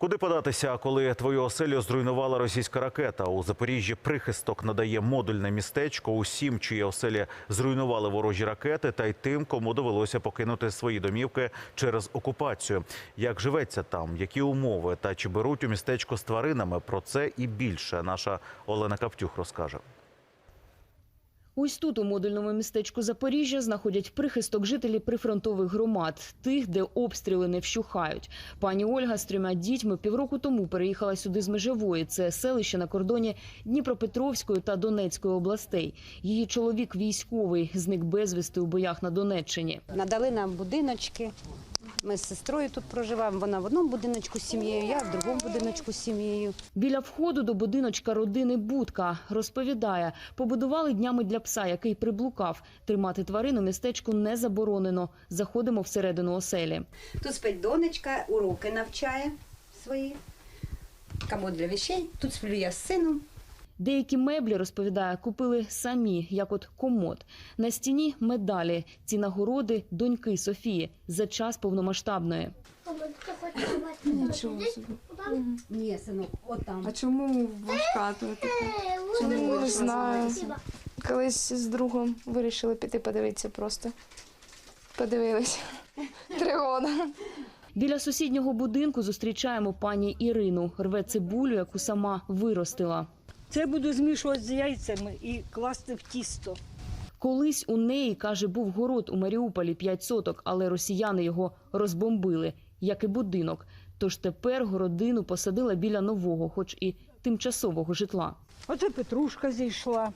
Куди податися, коли твою оселю зруйнувала російська ракета? У Запоріжжі прихисток надає модульне містечко усім, чиї оселі зруйнували ворожі ракети, та й тим, кому довелося покинути свої домівки через окупацію. Як живеться там, які умови та чи беруть у містечко з тваринами? Про це і більше наша Олена Каптюх розкаже. Ось тут, у модульному містечку Запоріжжя, знаходять прихисток жителі прифронтових громад, тих, де обстріли не вщухають. Пані Ольга з трьома дітьми півроку тому переїхала сюди з Межевої. Це селище на кордоні Дніпропетровської та Донецької областей. Її чоловік військовий, зник безвісти у боях на Донеччині. Надали нам будиночки. Ми з сестрою тут проживаємо. Вона в одному будиночку з сім'єю, я в другому будиночку з сім'єю. Біля входу до будиночка родини Будка розповідає, побудували днями для пса, який приблукав. Тримати тварину містечку не заборонено. Заходимо всередину оселі. Тут спить донечка, уроки навчає свої. Комод для вещей. Тут сплю я з сином. Деякі меблі, розповідає, купили самі, як от комод. На стіні медалі. Ці нагороди доньки Софії за час повномасштабної. Нічого собі. Ні, синок, от там. А чому важка така? Чому не знаю. Колись з другом вирішили піти подивитися просто. Подивилися. Три роки. Біля сусіднього будинку зустрічаємо пані Ірину. Рве цибулю, яку сама виростила. Це буду змішувати з яйцями і класти в тісто. Колись у неї, каже, був город у Маріуполі 5 соток, але росіяни його розбомбили, як і будинок. Тож тепер городину посадила біля нового, хоч і тимчасового житла. Оце петрушка зійшла,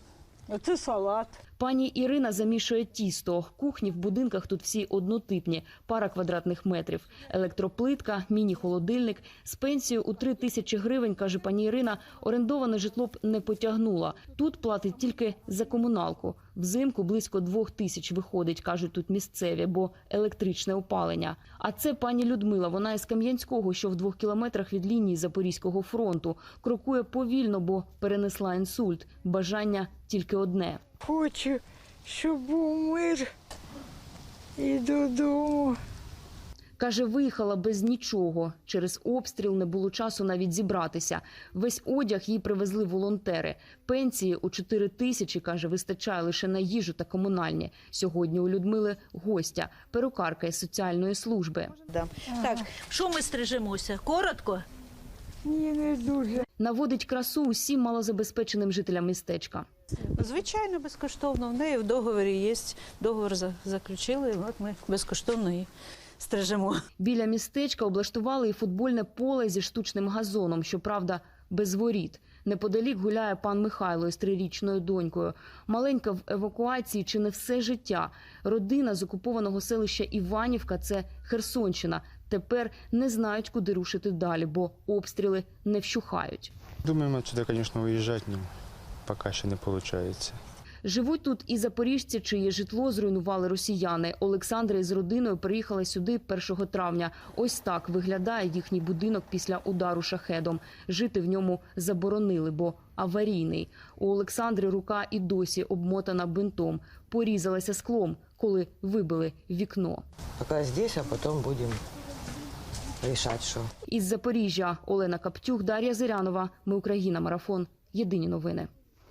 оце салат. Пані Ірина замішує тісто. Кухні в будинках тут всі однотипні, пара квадратних метрів. Електроплитка, міні-холодильник. З пенсією у три тисячі гривень, каже пані Ірина, орендоване житло б не потягнула. Тут платить тільки за комуналку. Взимку близько двох тисяч виходить, кажуть тут місцеві, бо електричне опалення. А це пані Людмила. Вона із Кам'янського, що в двох кілометрах від лінії Запорізького фронту. Крокує повільно, бо перенесла інсульт. Бажання тільки одне. Хочу, щоб був мир і додому. Каже, виїхала без нічого. Через обстріл не було часу навіть зібратися. Весь одяг їй привезли волонтери. Пенсії у 4 тисячі, каже, вистачає лише на їжу та комунальні. Сьогодні у Людмили гостя, перукарка із соціальної служби. Так, що ми стрижемося? Коротко? Ні, не дуже. Наводить красу усім малозабезпеченим жителям містечка. Звичайно, безкоштовно. В неї в договорі є. Договор заключили, і от ми безкоштовно її стрижемо. Біля містечка облаштували і футбольне поле зі штучним газоном, щоправда, без воріт. Неподалік гуляє пан Михайло із трирічною донькою. Маленька в евакуації чи не все життя. Родина з окупованого селища Іванівка це Херсонщина. Тепер не знають, куди рушити далі, бо обстріли не вщухають. Думаємо сюди, звісно, виїжджати, але поки ще не виходить. Живуть тут і запоріжці, чиє житло зруйнували росіяни. Олександра із родиною приїхала сюди 1 травня. Ось так виглядає їхній будинок після удару шахедом. Жити в ньому заборонили, бо аварійний. У Олександри рука і досі обмотана бинтом. Порізалася склом, коли вибили вікно. Пока здесь, а потом будем решать, что. Із Запоріжжя Олена Каптюх, Дар'я Зирянова. Ми Україна. Марафон. Єдині новини.